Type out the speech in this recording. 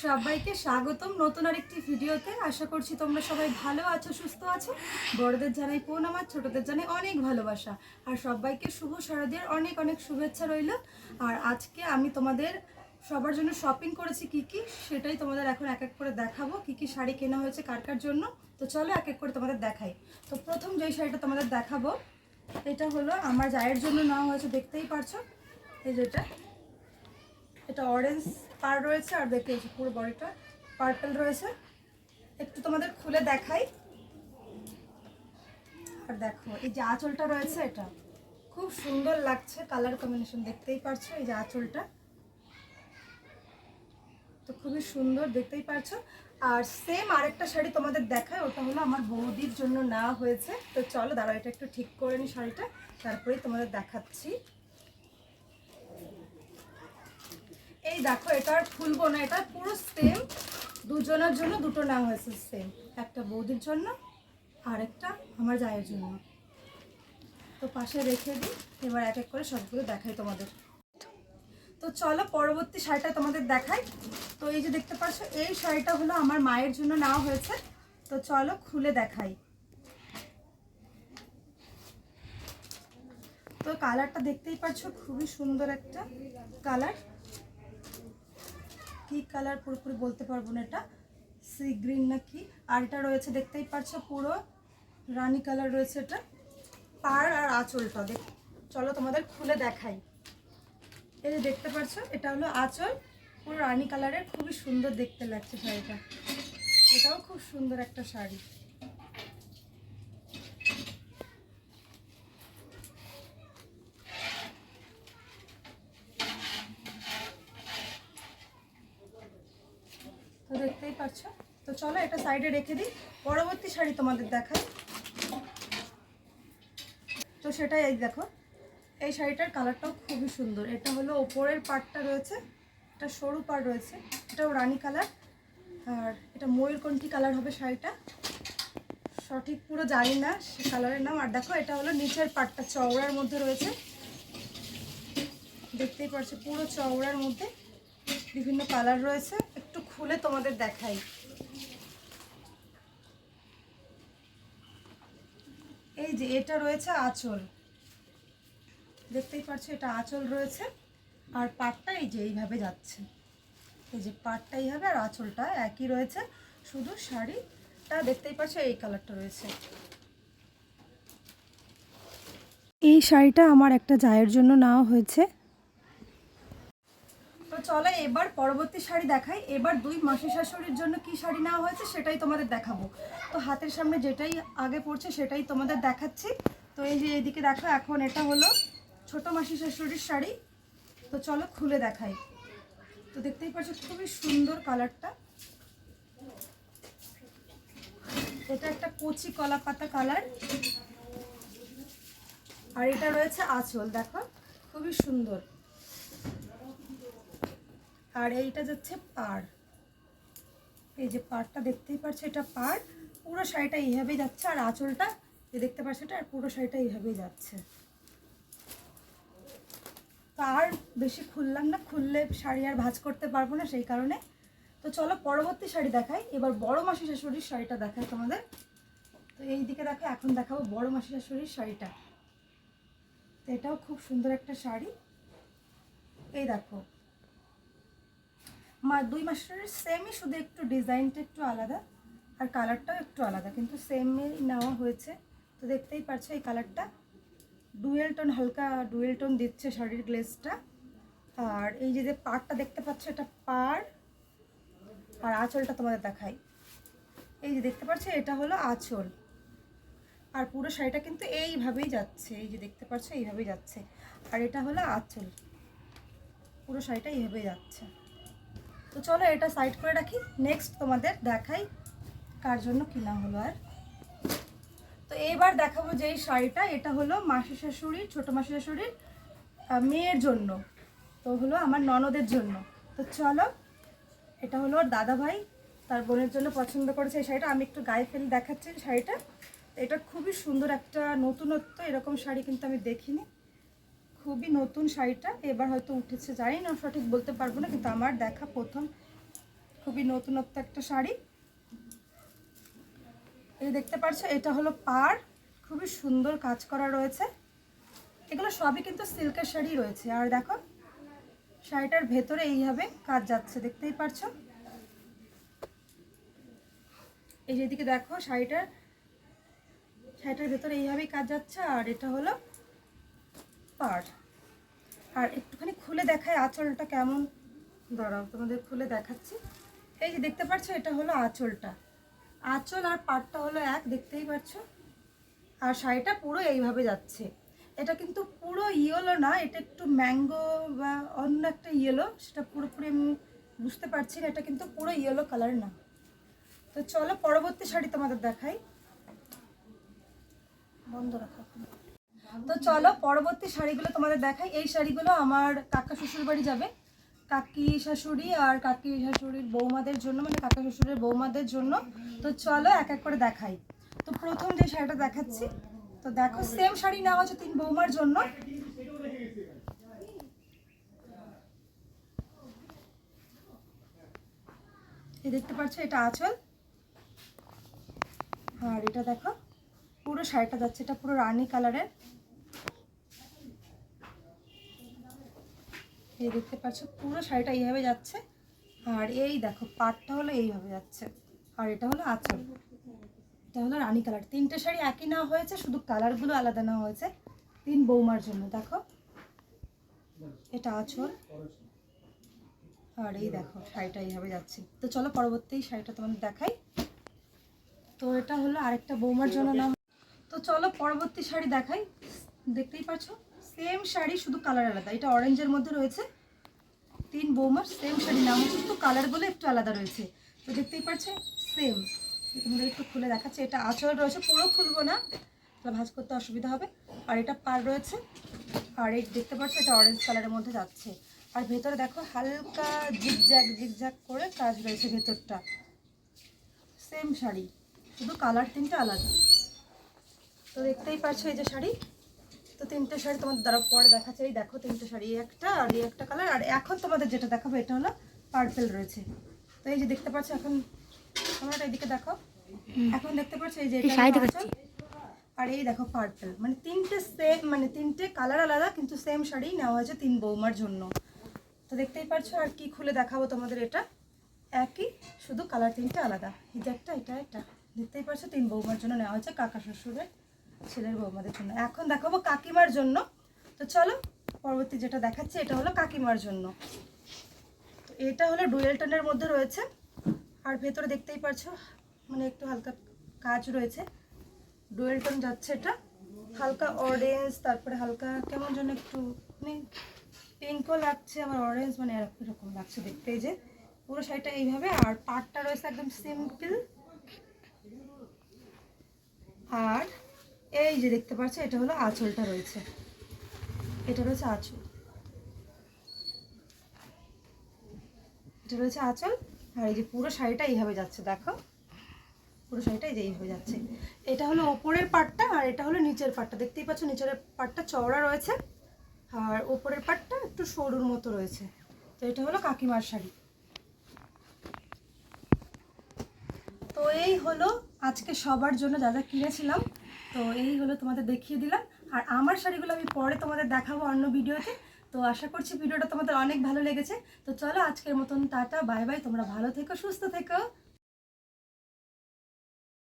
সবাইকে স্বাগতম নতুন আরেকটি ভিডিওতে। আশা করছি তোমরা সবাই ভালো আছো, সুস্থ আছো। বড়দের জানাই প্রণাম আর ছোটদের জানাই অনেক ভালোবাসা। আর সবাইকে শুভ শারদীয়ার অনেক অনেক শুভেচ্ছা রইল। আর আজকে আমি তোমাদের সবার জন্য শপিং করেছি কি কি, সেটাই তোমাদের এখন এক এক করে দেখাবো। কি কি শাড়ি কেনা হয়েছে, কার কার জন্য। তো চলো এক এক করে তোমাদের দেখাই। তো প্রথম যেই শাড়িটা তোমাদের দেখাবো, এটা হলো আমার জায়ের জন্য নেওয়া হয়েছে, দেখতেই পারছ? এই যেটা এটা অরেঞ্জ পার রয়েছে, আর দেখতে পুরো বডিটা পার্পল রয়েছে। একটু তোমাদের খুলে দেখাই। আর দেখো, এই যে আঁচলটা রয়েছে এটা। খুব সুন্দর লাগছে কালার কম্বিনেশন দেখতেই পারছ এই যে আঁচলটা। তো খুবই সুন্দর, দেখতেই পারছ। আর সেম আরেকটা শাড়ি তোমাদের দেখায় ওটা হলো আমার বৌদির জন্য নেওয়া হয়েছে। তো চলো দাঁড়া এটা একটু ঠিক করে নি শাড়িটা, তারপরেই তোমাদের দেখাচ্ছি। এই দেখো, এটা আর খুলবো না, এটা পুরো সেম দুজনের জন্য দুটো নেওয়া হয়েছে সেম একটা বৌদির জন্য আর একটা আমার জায়ের জন্য। তো পাশে রেখে দিই, এবার এক এক করে সবগুলো দেখাই তোমাদের। তো চলো পরবর্তী শাড়িটা তোমাদের দেখাই। তো এই যে দেখতে পাচ্ছ, এই শাড়িটা হলো আমার মায়ের জন্য নেওয়া হয়েছে। তো চলো খুলে দেখাই। তো কালারটা দেখতেই পাচ্ছ, খুবই সুন্দর একটা কালার কি কালার পুরোপুরি বলতে পারব না এটা? সি গ্রিন না কি আর এটা রয়েছে, দেখতেই পারছ পুরো রানি কালার রয়েছে এটা। পার আর আঁচলটা, দেখ। চলো তোমাদের খুলে দেখাই। এই যে দেখতে পাচ্ছ এটা হলো আঁচল। পুরো রানি কালারের খুবই সুন্দর দেখতে লাগছে শাড়িটা। এটাও খুব সুন্দর একটা শাড়ি। তো দেখতেই পাচ্ছ। তো চলো এটা সাইডে রেখে দিই। পরবর্তী শাড়ি তোমাদের দেখাই। তো সেটাই এই দেখো। এই শাড়িটার কালারটাও খুবই সুন্দর। এটা হলো ওপরের পার্টটা রয়েছে। এটা সরু পাড় রয়েছে। এটাও রানী কালার। আর এটা ময়ূরকণ্ঠী কালার হবে শাড়িটা। সঠিক পুরো জানি না সে কালারের নাম। আর দেখো, এটা হলো নিচের পাটটা চওড়ার মধ্যে রয়েছে। দেখতেই পাচ্ছ, পুরো চওড়ার মধ্যে বিভিন্ন কালার রয়েছে। খুলে তোমাদের দেখাই। এই যে এটা রয়েছে আঁচল। দেখতেই পাচ্ছ এটা আঁচল রয়েছে। আর পাটটা এই যে এইভাবে যাচ্ছে। এই যে পাটটা এইভাবে আর আঁচলটা একই রয়েছে। শুধু শাড়িটা দেখতেই পাচ্ছ এই কালারটা রয়েছে। এই শাড়িটা আমার একটা জায়ের জন্য নেওয়া হয়েছে। চলো, এবার পরবর্তী শাড়ি দেখাই। এবার দুই মাসি শাশুড়ির জন্য কি শাড়ি নেওয়া হয়েছে সেটাই তোমাদের দেখাবো। তো হাতের সামনে যেটাই আগে পড়ছে সেটাই তোমাদের দেখাচ্ছি। তো এই যে এইদিকে দেখো, এখন এটা হলো ছোট মাসি শাশুড়ির শাড়ি। তো চলো খুলে দেখাই। তো দেখতেই পাচ্ছ খুবই সুন্দর কালারটা। এটা একটা কচি কলা পাতা কালার। আর এটা রয়েছে আঁচল, দেখো, খুবই সুন্দর। আর এইটা যাচ্ছে পার এই যে পারটা দেখতেই পাচ্ছ এটা পার পুরো শাড়িটা এইভাবেই যাচ্ছে, আর আঁচলটা যে দেখতে পাচ্ছ এটা আর পুরো শাড়িটা এইভাবেই যাচ্ছে। তো আর বেশি খুললাম না, খুললে শাড়ি আর ভাঁজ করতে পারব না সেই কারণে। তো চলো পরবর্তী শাড়ি দেখাই। এবার বড় মাসি শাশুড়ির শাড়িটা দেখাই তোমাদের। তো এই দিকে দেখো, এখন দেখাবো বড় মাসি শাশুড়ির শাড়িটা। তো এটাও খুব সুন্দর একটা শাড়ি। এই দেখো মা, দুই মাসের সেমই শুধু একটু ডিজাইনটা একটু আলাদা আর কালারটাও একটু আলাদা, কিন্তু সেমই নেওয়া হয়েছে। তো দেখতেই পাচ্ছ এই কালারটা ডুয়েল টোন হালকা ডুয়েল টোন দিচ্ছে শাড়ির গ্লেসটা আর এই যে যে পাড়টা দেখতে পাচ্ছ, এটা পাড়। আর আঁচলটা তোমাদের দেখাই। এই যে, দেখতে পাচ্ছ, এটা হলো আঁচল। আর পুরো শাড়িটা কিন্তু এইভাবেই যাচ্ছে। এই যে, দেখতে পাচ্ছ, এইভাবেই যাচ্ছে। আর এটা হলো আঁচল। পুরো শাড়িটা এইভাবেই যাচ্ছে। তো চলো এটা সাইড করে রাখি। নেক্সট তোমাদের দেখাই কার জন্য কিনা হলো আর। তো এইবার দেখাবো যে এই শাড়িটা, এটা হলো মাসি শাশুড়ির, ছোটো মাসি শাশুড়ির মেয়ের জন্য। তো হলো আমার ননদের জন্য। তো চলো, এটা হলো ওর দাদা ভাই তার বোনের জন্য পছন্দ করেছে এই শাড়িটা। আমি একটু গায়ে ফেলে দেখাচ্ছি শাড়িটা। এটা খুবই সুন্দর একটা নতুনত্ব, এরকম শাড়ি কিন্তু আমি দেখিনি। খুবই নতুন শাড়িটা, এবার হয়তো উঠেছে, জানি না, সঠিক বলতে পারব না, কিন্তু আমার দেখা প্রথম খুবই নতুনত্ব একটা শাড়ি। এই দেখতে পাচ্ছ এটা হলো পার, খুবই সুন্দর কাজ করা রয়েছে। এগুলো সবই কিন্তু সিল্কের শাড়ি রয়েছে, আর দেখো, শাড়িটার ভেতরে এইভাবে কাজ যাচ্ছে, দেখতেই পারছ। এই যেদিকে দেখো, শাড়িটার শাড়িটার ভেতরে এইভাবেই কাজ যাচ্ছে, আর এটা হলো পার আর একটুখানি খুলে দেখায় আঁচলটা কেমন। দাঁড়াও, তোমাদের খুলে দেখাচ্ছি। এই যে দেখতে পাচ্ছ, এটা হলো আঁচলটা। আঁচল আর পাটটা হলো এক, দেখতেই পাচ্ছ। আর শাড়িটা পুরো এইভাবে যাচ্ছে। এটা কিন্তু পুরো ইয়েলো না, এটা একটু ম্যাঙ্গো বা অন্য একটা ইয়েলো, সেটা পুরোপুরি আমি বুঝতে পারছি না, এটা কিন্তু পুরো ইয়েলো কালার না। তো চলো পরবর্তী শাড়ি তোমাদের দেখাই। বন্ধ রাখা। তো চলো, পরবর্তী শাড়িগুলো তোমাদের দেখাই। এই শাড়িগুলো আমার কাকা শ্বশুর বাড়ি যাবে। কাকি শাশুড়ি আর কাকি শাশুড়ির বৌমাদের জন্য মানে কাকা শ্বশুরের বৌমাদের জন্য। তো চলো, এক এক করে দেখাই। তো প্রথম যে শাড়িটা দেখাচ্ছি, তো দেখো সেম শাড়ি নেওয়া হচ্ছে তিন বৌমার জন্য। এই দেখতে পাচ্ছ, এটা আঁচল। আর এটা দেখো, পুরো শাড়িটা যাচ্ছে, এটা পুরো রানী কালারের। এই দেখতে পাচ্ছ, পুরো শাড়িটা এইভাবে যাচ্ছে। আর এই দেখো, পাটটা হলো এইভাবে যাচ্ছে। আর এটা হলো আঁচল। এটা হলো রানী কালার। তিনটে শাড়ি একই নেওয়া হয়েছে, শুধু কালারগুলো আলাদা নেওয়া হয়েছে। তিন বৌমার জন্য, দেখো। এটা আঁচল। আর এই দেখো, শাড়িটা এইভাবে যাচ্ছে। তো চলো পরবর্তী শাড়িটা তোমাদের দেখাই। তো এটা হলো আরেকটা বৌমার জন্য না তো চলো পরবর্তী শাড়ি দেখাই। দেখতেই পাচ্ছ? সেম শাড়ি, শুধু কালার আলাদা। এটা অরেঞ্জের মধ্যে রয়েছে। তিন বৌমার সেম শাড়ি, নাম হচ্ছে শুধু কালারগুলো একটু আলাদা রয়েছে। তো দেখতেই পাচ্ছে সেম তোমাদের একটু খুলে দেখাচ্ছে, এটা আঁচল রয়েছে, পুরো খুলবো না। তাহলে ভাজ করতে অসুবিধা হবে। আর এটা পার রয়েছে। আর এই দেখতে পাচ্ছ এটা অরেঞ্জ কালারের মধ্যে যাচ্ছে। আর ভেতরে দেখো, হালকা জিগজ্যাগ জিগজ্যাগ করে কাজ রয়েছে ভেতরটা। সেম শাড়ি, শুধু কালার তিনটে আলাদা। তো দেখতেই পাচ্ছ এই যে শাড়ি। তো তিনটে শাড়ি তোমাদের দ্বারা পরে দেখাচ্ছে। এই দেখো তিনটে শাড়ি এই একটা আর এই একটা কালার। আর এখন তোমাদের যেটা দেখাবো এটা হলো পার্পেল রয়েছে। তো এই যে দেখতে পাচ্ছ এখন তোমরা এদিকে দেখো। এখন দেখতে পাচ্ছ এই যে আর এই দেখো পার্পেল মানে তিনটে সেম মানে তিনটে কালার আলাদা কিন্তু সেম শাড়ি নেওয়া হয়েছে তিন বৌমার জন্য। তো দেখতেই পারছ আর কি খুলে দেখাবো তোমাদের এটা? একই শুধু কালার তিনটে আলাদা। এই যে একটা এটা এটা। দেখতেই পারছ তিন বৌমার জন্য নেওয়া হয়েছে কাকা শ্বশুরের ছেলের বৌমাদের জন্য। এখন দেখাবো কাকিমার জন্য। তো চলো, পরবর্তী যেটা দেখাচ্ছি, এটা হলো কাকিমার জন্য। তো এটা হলো ডুয়েল টোনের মধ্যে রয়েছে। আর ভেতরে দেখতেই পারছ মানে একটু হালকা কাজ রয়েছে। ডুয়েল টোন যাচ্ছে এটা। হালকা অরেঞ্জ তারপরে হালকা কেমন যেন একটু মানে পিঙ্কও লাগছে, আবার অরেঞ্জ মানে এরকম লাগছে দেখতে যে। পুরো শাড়িটা এইভাবে। আর পাটটা রয়েছে একদম সিম্পল আর এই যে দেখতে পাচ্ছ, এটা হলো আঁচলটা রয়েছে। এটা রয়েছে আঁচল। এটা রয়েছে আঁচল। আর এই যে পুরো শাড়িটা এইভাবে যাচ্ছে, দেখো। পুরো শাড়িটা এই যে এইভাবে যাচ্ছে। এটা হলো ওপরের পাটটা আর এটা হলো নিচের পাটটা। দেখতেই পাচ্ছ, নিচের পাটটা চওড়া রয়েছে আর ওপরের পাটটা একটু সরুর মতো রয়েছে। তো এটা হলো কাকিমার শাড়ি। তো এই হলো আজকে সবার জন্য যা যা কিনেছিলাম। তো এই হলো তোমাদের দেখিয়ে দিলাম। আর আমার শাড়িগুলো আমি পরে তোমাদের দেখাবো অন্য ভিডিওতে। তো আশা করছি ভিডিওটা তোমাদের অনেক ভালো লেগেছে। তো চলো আজকের মতন টাটা, বাই বাই, তোমরা ভালো থেকো, সুস্থ থেকো।